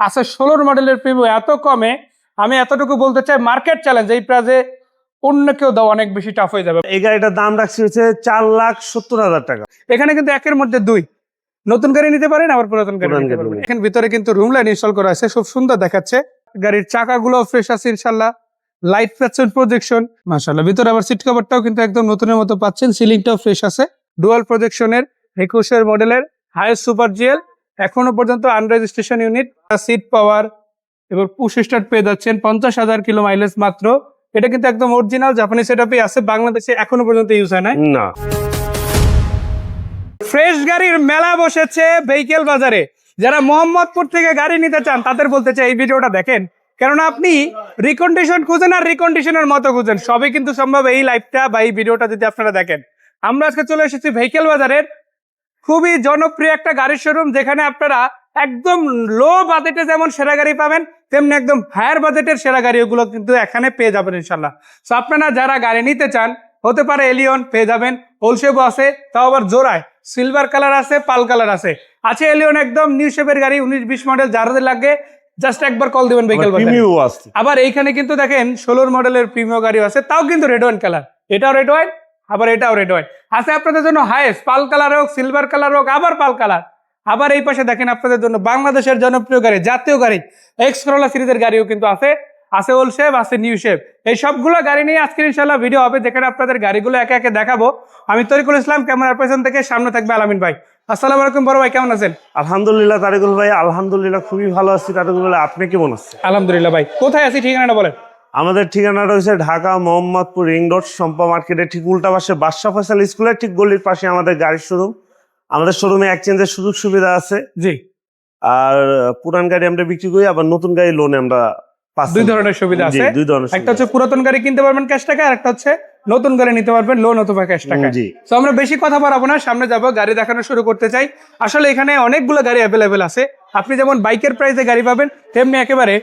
আছে ষোলোর মডেলের প্রিমিও এত কমে আমি এতটুকু বলতে চাই মার্কেট চ্যালেঞ্জ এই প্রাইজে অন্য কেউ দাও অনেক বেশি টাফ হয়ে যাবে। এই গাড়িটার দাম রাখছি হচ্ছে চার লাখ সত্তর হাজার টাকা। এখানে কিন্তু একের মধ্যে দুই। নতুন গাড়ি নিতে পারেন আবার পুরাতন গাড়ি পুরান নিতে নিতে এখানে ভিতরে কিন্তু রুম লাইট ইনস্টল করা আছে খুব সুন্দর দেখাচ্ছে। গাড়ির চাকাগুলো ফ্রেশ আছে ইনশাল্লাহ। লাইট পাচ্ছেন প্রজেকশন মাশাল্লাহ ভিতরে আবার সিট কভারটাও কিন্তু একদম নতুনের মতো পাচ্ছেন সিলিংটাও ফ্রেশ আছে। ডুয়াল প্রজেকশনের একুশের মডেলের হাইস্ট সুপার জিএল এখনও পর্যন্ত আনরেজিস্ট্রেশন ইউনিট সিট পাওয়ার এবার পুশ স্টার্ট পেয়ে যাচ্ছেন পঞ্চাশ হাজার কিলো মাইলেজ মাত্র। এটা কিন্তু একদম অরিজিনাল জাপানি সেটআপে আছে বাংলাদেশে এখনও পর্যন্ত ইউজ হয় না না। ফ্রেশ গাড়ির মেলা বসেছে ভেহিকেল বাজারে। যারা মোহাম্মদপুর থেকে গাড়ি নিতে চান তাদের বলতে চাই এই ভিডিওটা দেখেন। কেননা আপনি রিকন্ডিশন খুঁজেন আর রিকন্ডিশনের মতো খুঁজেন। সবই কিন্তু সম্ভব এই লাইভটা বা এই ভিডিওটা যদি আপনারা দেখেন। আমরা আজকে চলে এসেছি ভেহিকেল বাজারের খুবই জনপ্রিয় একটা গাড়ির শোরুম যেখানে আপনারা একদম লো বাজেটে যেমন সেরা গাড়ি পাবেন তেমনি একদম হায়ার বাজেটের সেরা গাড়িগুলো কিন্তু এখানে পেয়ে যাবেন ইনশাল্লাহ তো আপনারা যারা গাড়ি নিতে চান হতে পারে এলিয়ন পেয়ে যাবেন হোলসেপও আছে তাও আবার জোড়ায়। সিলভার কালার আছে পাল কালার আছে। আছে এলিয়ন একদম নিউ শেপের গাড়ি উনিশ বিশ মডেল যাদের লাগে জাস্ট একবার কল দিবেন প্রিমিও আবার এইখানে কিন্তু দেখেন ষোলোর মডেলের প্রিমিয় গাড়ি আছে তাও কিন্তু রেড ওয়াইন কালার এটাও রেড ওয়াইন আবার এটাও রেড ওয়াইন আছে আপনাদের জন্য হাইস্ট পাল কালার হোক সিলভার কালার হোক আবার পাল কালার। আবার এই পাশে দেখেন আপনাদের জন্য বাংলাদেশের জনপ্রিয় গাড়ি জাতীয় গাড়ি এক্স করোলা সিরিজের গাড়িও কিন্তু আছে। আছে ওল শেপ আছে নিউ শেপ এই সবগুলো গাড়ি নিয়ে আজকে ইনশাল্লাহ ভিডিও হবে যেখানে আপনাদের গাড়িগুলো একে একে দেখাবো। আমি তরিকুল ইসলাম ক্যামেরার পেছন থেকে সামনে থাকবে আলামিন ভাই। আসসালামু আলাইকুম বড় ভাই কেমন আছেন? আলহামদুলিল্লাহ তারিকুল ভাই আলহামদুলিল্লাহ খুবই ভালো আছি। তারিকুল ভাই আপনি কেমন আছেন? আলহামদুলিল্লাহ ভাই কোথায় আছি ঠিকানাটা বলেন? আমাদের ঠিকানাটা হচ্ছে ঢাকা মোহাম্মদপুর রিং রোড সম্পা মার্কেটের ঠিক উল্টা পাশে বাদশা ফয়সাল স্কুলের ঠিক গলির পাশে আমাদের গাড়ির শোরুম আমাদের শোরুমে এক্সচেঞ্জের সুযোগ সুবিধা আছে। জি। আর পুরান গাড়ি আমরা বিক্রি করি আবার নতুন গাড়ি লোনে আমরা। দুই ধরনের সুবিধা আছে। দুই ধরনের একটা হচ্ছে পুরাতন গাড়ি কিনতে পারবেন ক্যাশ টাকা আর একটা হচ্ছে নতুন গাড়ি নিতে পারবেন লোন অথবা ক্যাশ টাকা জি। তো আমরা বেশি কথা বাড়াবো না সামনে যাব গাড়ি দেখানো শুরু করতে চাই। আসলে এখানে অনেকগুলো গাড়ি অ্যাভেলেবেল আছে। আপনি যেমন বাইকের প্রাইসে গাড়ি পাবেন তেমনি একেবারে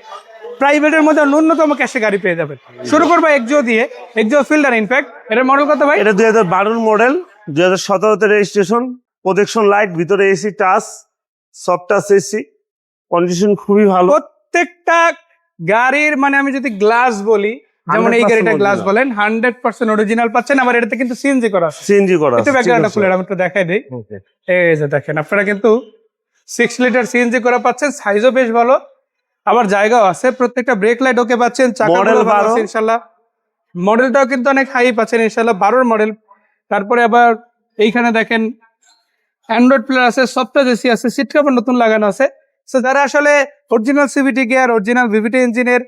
প্রাইভেটের মধ্যে ন্যূনতম ক্যাশে গাড়ি পেয়ে যাবেন। শুরু করব এক্সিও দিয়ে। এক্সিও ফিল্ডার ইনফ্যাক্ট এটার মডেল কত ভাই? এটা দুই হাজার বারোর মডেল দুই হাজার সতেরোতে রেজিস্ট্রেশন প্রোজেকশন লাইট ভিতরে AC touch soft touch AC condition খুবই ভালো। প্রত্যেকটা গাড়ির মানে আমি যদি গ্লাস বলি যেমন এই গাড়িটা গ্লাস বলেন হান্ড্রেড পার্সেন্ট অরিজিনাল পাচ্ছেন। আবার এটাতে কিন্তু সিএনজি করা আছে। সিএনজি করা একটু ব্যাকগ্রাউন্ডটা খুলে আমি একটু দেখাই দিই. এই যে দেখেন আপনারা কিন্তু সিক্স লিটার সিএনজি করা পাচ্ছেন। সাইজও বেশ ভালো। আবার জায়গাও আছে প্রত্যেকটা ব্রেক লাইট ওকে পাচ্ছেন ভালো ইনশাল্লাহ। মডেলটাও কিন্তু অনেক হাই পাচ্ছেন ইনশাল্লাহ বারোর মডেল তারপরে আবার এইখানে দেখেন অ্যান্ড্রয়েড প্লেয়ার আছে সফটওয়্যার এসি আছে সিট কাভার নতুন লাগানো আছে। সো যারা আসলে original CVT gear original VVT ইঞ্জিনের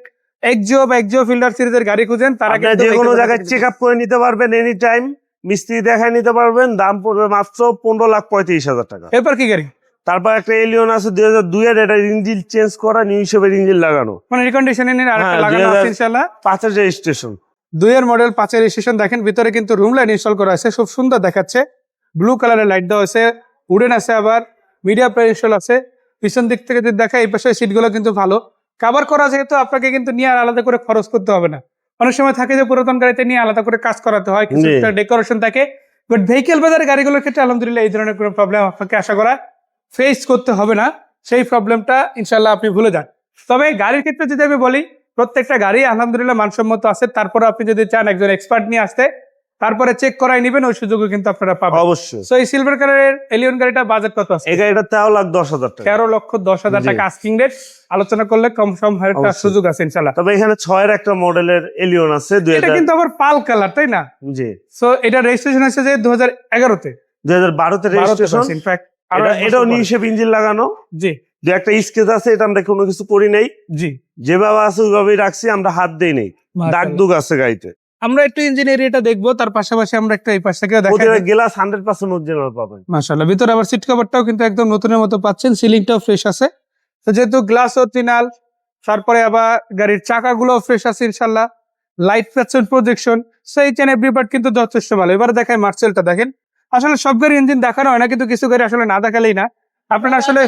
এক্সিও বা এক্সিও ফিল্ডার সিরিজের গাড়ি খুঁজেন তারা যে কোনো জায়গায় চেক আপ করে নিতে পারবেন এনি টাইম মিস্ত্রি দেখায় নিতে পারবেন দাম পড়বে মাত্র পনেরো লাখ পঁয়ত্রিশ হাজার টাকা। এরপর কি গাড়ি? তারপর একটা এলিয়ন আছে দুই হাজার দুইয়ের এটা ইঞ্জিন চেঞ্জ করা নিউ হিসেবে ইঞ্জিন লাগানো। মানে রিকন্ডিশনের আরেকটা হ্যাঁ, লাগানো আছে 2000 ইনশাল্লাহ পাঁচের রেজিস্ট্রেশন দুইয়ের মডেল পাঁচের স্টেশন দেখেন ভিতরে কিন্তু রুম লাইট ইনস্টল করা আছে খুব সুন্দর দেখাচ্ছে। ব্লু কালারের লাইট দেওয়া আছে উডেন আছে আবার মিডিয়া প্লেয়ার ইনস্টল আছে। পিছন দিক থেকে যদি দেখা এই পাশে সিটগুলো কিন্তু ভালো। কাভার করা যেহেতু আপনাকে কিন্তু নিয়ে আর আলাদা করে খরচ করতে হবে না। অনেক সময় থাকে যে পুরাতন গাড়িতে নিয়ে আলাদা করে কাজ করাতে হয় কিছু। ডেকোরেশন থাকে। বাট ভেহিকেল বাজারের গাড়িগুলোর ক্ষেত্রে আলহামদুলিল্লাহ এই ধরনের কোনো প্রবলেম আপনাকে আশা করা ফেস করতে হবে না সেই প্রবলেমটা ইনশাল্লাহ আপনি ভুলে যান। তবে গাড়ির ক্ষেত্রে যদি আমি বলি প্রত্যেকটা গাড়ি আলহামদুলিল্লাহ মানসম্মত আছে তারপরে আপনি যদি চান একজন এক্সপার্ট নিয়ে আসতে তারপরে চেক করাই নেবেন ওই সুযোগও কিন্তু আপনারা পাবেন। অবশ্যই। সো এই সিলভার কালারের এলিয়ন গাড়িটা বাজেট কত আছে? এই গাড়িটা তেরো লাখ দশ হাজার টাকা। তেরো লক্ষ দশ হাজার টাকা আস্কিং রেট আলোচনা করলে কম সম একটা সুযোগ আছে ইনশাল্লাহ তবে এখানে ছয়ের একটা মডেলের এলিয়ন আছে দুই এটা কিন্তু আবার পাল কালার তাই না? জি। সো এটা রেজিস্ট্রেশন আছে যে দু হাজার এগারোতে। দুই হাজার বারোতে রেজিস্ট্রেশন ইনফ্যাক্ট এটাও নিউ হিসেবে ইঞ্জিন লাগানো। জি। দু একটা স্কেচ আছে এটা আমরা কোনো কিছু করি নাই। জি। যেভাবে আছে ওইভাবেই রাখছি আমরা হাত দেই নেই। দাগ দুগ আছে গাড়িতে। আমরা একটু ইঞ্জিনিয়ার এটা দেখব তার পাশাপাশি আমরা একটা এই পাশ থেকে গ্লাস হান্ড্রেড পার্সেন্ট অরিজিনাল পাবেন। ভিতরে আবার সিট কভারটাও কিন্তু একদম নতুনের মতো পাচ্ছেন সিলিংটাও ফ্রেশ আছে। তো যেহেতু গ্লাস অরিজিনাল তারপরে আবার গাড়ির চাকাগুলো ফ্রেশ আছে ইনশাল্লাহ লাইট পাচ্ছেন প্রজেকশন সেই চেন এভরি কিন্তু যথেষ্ট ভালো। এবার দেখায় মার্সেলটা দেখেন। আসলে সব গাড়ি ইঞ্জিন দেখানো হয় না কিন্তু কিছু গাড়ি আসলে না দেখালেই না। আপনারা আসলে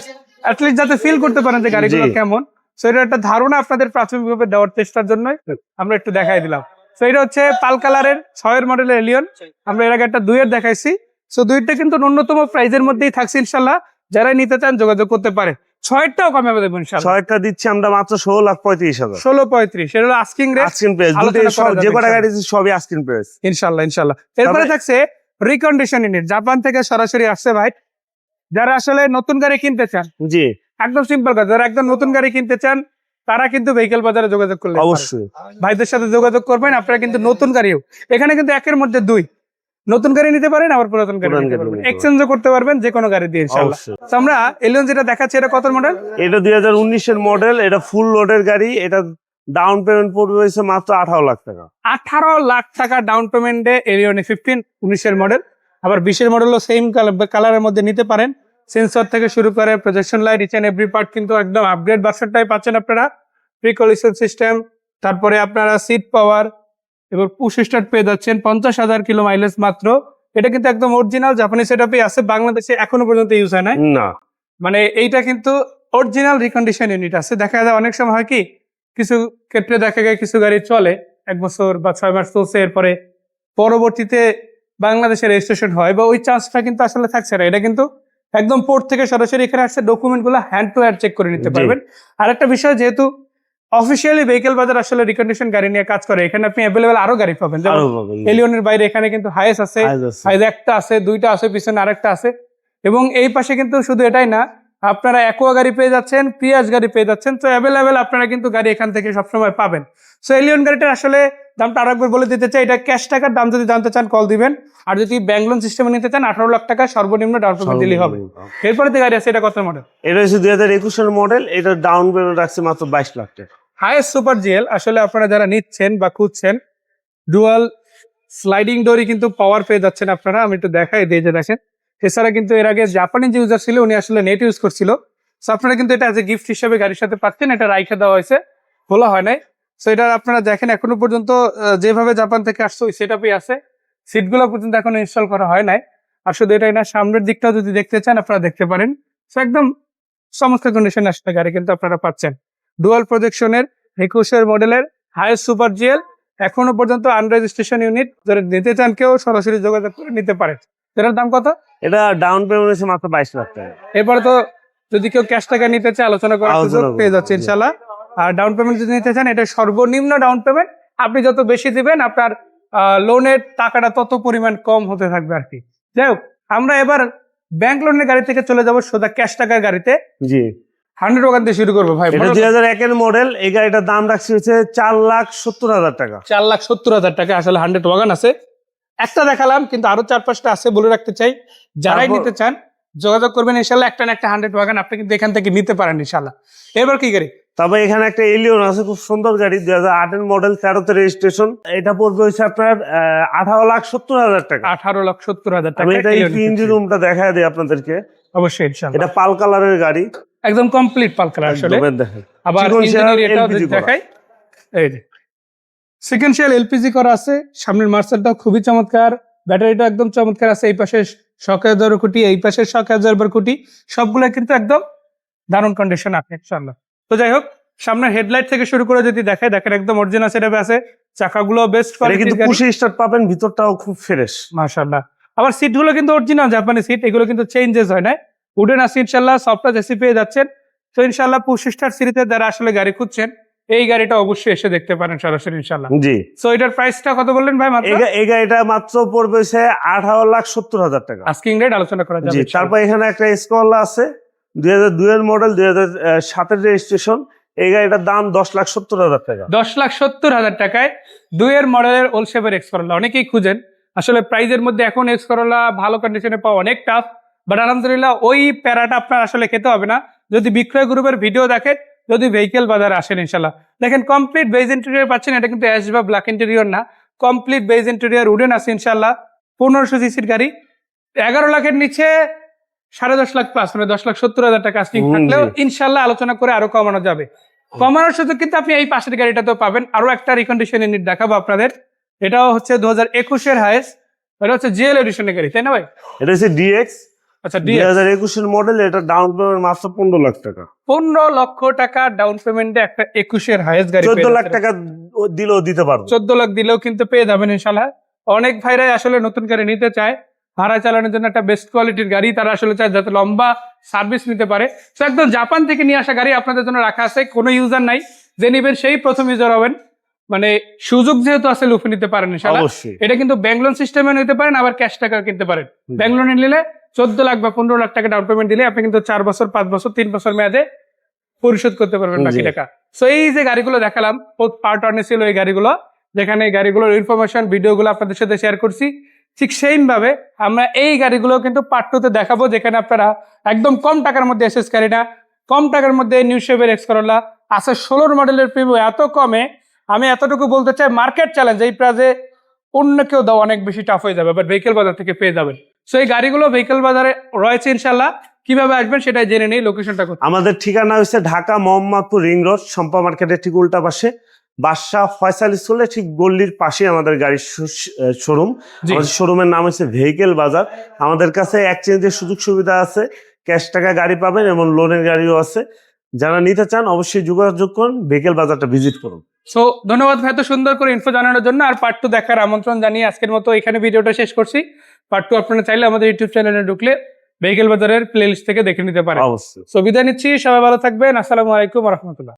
অ্যাটলিস্ট যাতে ফিল করতে পারেন যে গাড়িগুলো কেমন। সো এটা একটা ধারণা আপনাদের প্রাথমিকভাবে দেওয়ার চেষ্টার জন্যই আমরা একটু দেখাই দিলাম। তো এটা হচ্ছে পাল কালারের ছয়ের মডেলের এলিয়ন আমরা এর আগে একটা দুইয়ের দেখাইছি। সো দুইটা কিন্তু ন্যূনতম প্রাইজের মধ্যেই থাকছে ইনশাল্লাহ যারা নিতে চান যোগাযোগ করতে পারে। ছয়টাও কমে দেবো ইনশাল্লাহ ছয়টা দিচ্ছি আমরা মাত্র ষোলো লাখ পঁয়ত্রিশ হাজার। ষোলো পঁয়ত্রিশ। এটা হলো আস্কিং রেট আস্কিন প্রাইস দুটোই আলোচনা করা সব যাবে যে কটা গাড়ি সবই আস্কিন প্রাইস ইনশাল্লাহ ইনশাল্লাহ এরপরে থাকছে রিকন্ডিশন ইউনিট জাপান থেকে সরাসরি আসছে ভাই। যারা আসলে নতুন গাড়ি কিনতে চান জি। একদম সিম্পল কথা যারা একদম নতুন গাড়ি কিনতে চান তারা কিন্তু ভেহিকেল বাজারে যোগাযোগ করলে অবশ্যই। ভাইদের সাথে যোগাযোগ করবেন আপনারা কিন্তু নতুন গাড়িও এখানে কিন্তু একের মধ্যে দুই। নতুন গাড়ি নিতে পারেন আবার পুরাতন গাড়ি নিতে পারবেন। এক্সচেঞ্জও করতে পারবেন যে কোনো গাড়ি দিয়ে ইনশাআল্লাহ। আমরা এলিয়ন যেটা দেখাচ্ছি এটা কত মডেল এটা দুই হাজার উনিশের মডেল এটা ফুল লোডের গাড়ি এটা ডাউন পেমেন্ট পড়বে হয়েছে মাত্র আঠারো লাখ টাকা। আঠারো লাখ টাকা ডাউন পেমেন্টে এলিয়নে ফিফটিন উনিশের মডেল আবার বিশের মডেলও সেম কালারের মধ্যে নিতে পারেন। সেন্সর থেকে শুরু করে projection light each every part কিন্তু একদম আপগ্রেড ভার্সনটাই পাচ্ছেন আপনারা। প্রিকলিশন সিস্টেম তারপরে আপনারা সিট পাওয়ার এবার পুশ স্টার্ট পেয়ে যাচ্ছেন পঞ্চাশ হাজার কিলো মাইলেজ মাত্র। এটা কিন্তু একদম অরিজিনাল জাপানি সেট সেটআপই আছে বাংলাদেশে এখনও পর্যন্ত ইউজ হয় না। মানে এইটা কিন্তু অরিজিনাল রিকন্ডিশন ইউনিট আছে। দেখা যায় অনেক সময় হয় কি কিছু ক্ষেত্রে দেখা যায় কিছু গাড়ি চলে এক বছর বা ছয় মাস চলছে এরপরে পরবর্তীতে বাংলাদেশে রেজিস্ট্রেশন হয় বা ওই চান্সটা কিন্তু আসলে থাকছে না। এটা কিন্তু একদম পোর্ট থেকে সরাসরি এখানে আসছে ডকুমেন্টগুলো হ্যান্ড টু হ্যান্ড চেক করে নিতে পারবেন। আর একটা বিষয় যেহেতু অফিসিয়ালি ভেহিকেল বাজার আসলে রিকন্ডিশন গাড়ি নিয়ে কাজ করে এখানে আপনি অ্যাভেলেবেল আরও গাড়ি পাবেন। যেমন এলিয়নের বাইরে এখানে কিন্তু হাইস আছে একটা আছে দুইটা আছে পিছনে আরেকটা আছে। এবং এই পাশে কিন্তু শুধু এটাই না আপনারা অ্যাকোয়া গাড়ি পেয়ে যাচ্ছেন পিয়াজ গাড়ি পেয়ে যাচ্ছেন তো অ্যাভেলেবেল আপনারা কিন্তু গাড়ি এখান থেকে সবসময় পাবেন। সো এলিয়ন গাড়িটা আসলে দামটা আরেকবার বলে দিতে চাই এটা ক্যাশ টাকার দাম যদি জানতে চান কল দিবেন। আর যদি ব্যাংক লোন সিস্টেমে নিতে চান আঠারো লাখ টাকা সর্বনিম্ন ডাউন পেমেন্ট দিলেই হবে। এরপরে যে গাড়ি আছে এটা কত মডেল এটা হচ্ছে দুই হাজার একুশের মডেল এটা ডাউন পেমেন্ট রাখছে মাত্র বাইশ লাখ টাকা। হাইয়েস্ট সুপার জিএল আসলে আপনারা যারা নিচ্ছেন বা খুঁজছেন ডুয়াল স্লাইডিং ডোরই কিন্তু পাওয়ার পেয়ে যাচ্ছেন আপনারা। আমি একটু দেখাই দিয়ে যে দেখেন। এছাড়া কিন্তু এর আগে জাপানি যে ইউজার ছিল, উনি আসলে নেট ইউজ করছিল। সো আপনারা কিন্তু এটা অ্যাজ এ গিফট হিসেবে গাড়ির সাথে পাচ্ছেন, এটা রাইখে দেওয়া হয়েছে। খোলা হয় নাই। সো এটা আপনারা দেখেন, এখনও পর্যন্ত যেভাবে জাপান থেকে আসছে, ওই সেটআপই আছে। সিটগুলো পর্যন্ত এখনও ইনস্টল করা হয় নাই। আর শুধু এটা না, সামনের দিকটাও যদি দেখতে চান, আপনারা দেখতে পারেন। সো একদম সমস্ত কন্ডিশন আসলে গাড়ি কিন্তু আপনারা পাচ্ছেন। ডুয়াল প্রজেকশনের একুশের মডেলের হায়েস্ট সুপার জিএল এখনও পর্যন্ত আনরেজিস্ট্রেশন ইউনিট যারা নিতে চান কেউ, সরাসরি যোগাযোগ করে নিতে পারে এটার দাম কত? এটা ডাউন পেমেন্ট হচ্ছে মাত্র বাইশ লাখ টাকা। এরপরে তো যদি কেউ ক্যাশ টাকা নিতে চায় আলোচনা করার সুযোগ পেয়ে যাচ্ছে। ইনশাল্লাহ আর ডাউন পেমেন্ট যদি নিতে চান এটা সর্বনিম্ন ডাউন পেমেন্ট আপনি যত বেশি দিবেন আপনার লোনের টাকাটা তত পরিমাণ কম হতে থাকবে আর কি। যাই হোক আমরা এবার ব্যাংক লোনের গাড়ি থেকে চলে যাব সোজা ক্যাশ টাকার গাড়িতে। জি। হান্ড্রেড ওখান দিয়ে শুরু করব ভাই দুই হাজার একের মডেল এই গাড়িটার দাম রাখছে হচ্ছে চার লাখ সত্তর হাজার টাকা। চার লাখ সত্তর হাজার টাকা আসলে হান্ড্রেড ওয়াগান আছে। একটা দেখালাম কিন্তু আরও চার পাঁচটা আছে বলে রাখতে চাই। যারাই নিতে চান যোগাযোগ করবেন ইনশাল্লাহ একটা না একটা হান্ড্রেড ওয়াগান আপনি কিন্তু এখান থেকে নিতে পারেন ইনশাল্লাহ। এবার কি গাড়ি তবে এখানে একটা এলিয়ন আছে খুব সুন্দর গাড়ি দুই হাজার আটের মডেল তেরোতে রেজিস্ট্রেশন এটা পড়বে হচ্ছে আপনার আঠারো লাখ সত্তর হাজার টাকা। আঠারো লাখ সত্তর হাজার টাকা এটা ইঞ্জিন রুমটা দেখা দিই আপনাদেরকে। অবশ্যই ইনশাল্লাহ। এটা পাল কালারের গাড়ি। একদম কমপ্লিট পাল কালার আসলে। আবার দেখাই এই যে। সিকোয়েন্সিয়াল এলপিজি করা আছে সামনের মার্সেলটাও খুবই চমৎকার ব্যাটারিটা একদম চমৎকার আছে এই পাশে শখ হাজার কুটি এই পাশে শখ হাজার কুটি সবগুলো কিন্তু একদম দারুণ কন্ডিশন আছে ইনশাল্লাহ তো যাই হোক সামনের হেডলাইট থেকে শুরু করে যদি দেখায় দেখেন একদম অরিজিনাল সেটাপে আছে চাকাগুলো বেস্ট এটা কিন্তু পুশে স্টার্ট পাবেন ভিতরটাও খুব ফ্রেশ মাশাল্লাহ আবার সিটগুলো কিন্তু অরিজিনাল জাপানি সিট এগুলো কিন্তু চেঞ্জেস হয় না উডেন আছে ইনশাল্লাহ সফটওয়্যার এসি পেয়ে যাচ্ছেন। তো ইনশাআল্লাহ ইনশাল্লাহ পুশিস্টার সিরিজে যারা আসলে গাড়ি খুঁজছেন এই গাড়িটা অবশ্যই এসে দেখতে পারেন সরাসরি ইনশাল্লাহ জি। সো এটার প্রাইসটা কত বললেন ভাই মাত্র? এই গাড়িটা মাত্র পড়বে হচ্ছে আঠারো লাখ সত্তর হাজার টাকা। আস্কিং রেট আলোচনা করা যাবে তারপর এখানে একটা স্কলা আছে দুই হাজার দুইয়ের মডেল দুই হাজার সাতের রেজিস্ট্রেশন এই গাড়িটার দাম দশ লাখ সত্তর হাজার টাকা। দশ লাখ সত্তর হাজার টাকায় দুইয়ের মডেলের ওল শেপের এক্স করলা অনেকেই খুঁজেন। আসলে প্রাইজের মধ্যে এখন এক্স করলা ভালো কন্ডিশনে পাওয়া অনেক টাফ বাট আলহামদুলিল্লাহ ওই প্যারাটা আপনার আসলে খেতে হবে না। যদি বিক্রয় গ্রুপের ভিডিও দেখেন যদি ভেহিকেল বাজারে আসেন ইনশাল্লাহ দেখেন কমপ্লিট বেজ ইন্টেরিয়র পাচ্ছেন এটা কিন্তু অ্যাশ বা ব্ল্যাক ইন্টেরিয়র না। কমপ্লিট বেজ ইন্টেরিয়র উডেন আছে ইনশাল্লাহ পনেরোশো সিসির গাড়ি। এগারো লাখের নিচে সাড়ে দশ লাখ প্লাস মানে দশ লাখ সত্তর হাজার টাকা হুম, থাকলেও ইনশাল্লাহ আলোচনা করে আরও কমানো যাবে। কমানোর সাথে কিন্তু আপনি এই পাশের গাড়িটা তো পাবেন। আরও একটা রিকন্ডিশন ইউনিট দেখাবো আপনাদের। এটাও হচ্ছে দু হাজার একুশের হায়েস্ট এটা হচ্ছে জিএল এডিশনের গাড়ি তাই না ভাই? এটা হচ্ছে ডিএক্স আচ্ছা দুই হাজার একুশের মডেল এটা ডাউন পেমেন্ট মাত্র পনেরো লাখ টাকা। পনেরো লক্ষ টাকা ডাউন পেমেন্টে একটা একুশের হায়েস্ট গাড়ি চোদ্দ লাখ টাকা দিলেও দিতে পারব। চোদ্দ লাখ দিলেও কিন্তু পেয়ে যাবেন ইনশাল্লাহ অনেক ভাইরাই আসলে নতুন গাড়ি নিতে চায়। ভাড়া চালানোর জন্য একটা বেস্ট কোয়ালিটির গাড়ি তারা আসলে চায় যাতে লম্বা সার্ভিস নিতে পারে। তো একদম জাপান থেকে নিয়ে আসা গাড়ি আপনাদের জন্য রাখা আছে কোনো ইউজার নাই। যে নিবেন সেই প্রথম ইউজার হবেন। মানে সুযোগ যেহেতু আছে লুফে নিতে পারেন এটা কিন্তু ব্যাংক লোন সিস্টেমে নিতে পারেন আবার ক্যাশ টাকা কিনতে পারেন। ব্যাংক লোনে নিলে চোদ্দ লাখ বা পনেরো লাখ টাকা ডাউন পেমেন্ট দিলে আপনি কিন্তু চার বছর পাঁচ বছর তিন বছর মেয়াদে পরিশোধ করতে পারবেন বাকি টাকা। সো এই যে গাড়িগুলো দেখালাম পার্ট ওয়ানে ছিল এই গাড়িগুলো যেখানে এই গাড়িগুলোর ইনফরমেশন ভিডিওগুলো আপনাদের সাথে শেয়ার করছি। ঠিক সেইম ভাবে আমরা এই গাড়িগুলো কিন্তু পার্ট টুতে দেখাবো যেখানে আপনারা একদম কম টাকার মধ্যে এসএস গাড়িটা কম টাকার মধ্যে নিউ শেভের এক্স করোলা আছে ষোলোর মডেলের প্রিমিয়াম এত কমে আমি এতটুকু বলতে চাই মার্কেট চ্যালেঞ্জ এই প্রাইজে অন্য কেউ দাও অনেক বেশি টাফ হয়ে যাবে বাট ভেহিকেল বাজার থেকে পেয়ে যাবেন। সো এই গাড়িগুলো ভেহিকেল বাজারে রয়েছে ইনশাল্লাহ কীভাবে আসবেন সেটাই জেনে নেই লোকেশনটা কোথায়। আমাদের ঠিকানা হচ্ছে ঢাকা মোহাম্মদপুর রিং রোড সম্পা মার্কেটের ঠিক উল্টা পাশে। বাদশাহ ফয়সাল স্কুলের ঠিক গল্লির পাশে আমাদের গাড়ির শোরুম আমাদের শোরুমের নাম হচ্ছে ভেহিকেল বাজার। আমাদের কাছে এক্সচেঞ্জের সুযোগ সুবিধা আছে ক্যাশ টাকা গাড়ি পাবেন এবং লোনের গাড়িও আছে। যারা নিতে চান অবশ্যই যোগাযোগ করুন ভেহিকেল বাজারটা ভিজিট করুন। সো ধন্যবাদ ভাই এত সুন্দর করে ইনফো জানানোর জন্য। আর পার্ট টু দেখার আমন্ত্রণ জানিয়ে আজকের মতো এখানে ভিডিওটা শেষ করছি। পার্ট টু আপনারা চাইলে আমাদের ইউটিউব চ্যানেলে ঢুকলে ভেহিকেল বাজারের প্লেলিস্ট থেকে দেখে নিতে পারেন। অবশ্যই। সো বিদায় নিচ্ছি সবাই ভালো থাকবেন। আসসালামু আলাইকুম রহমতুল্লাহ।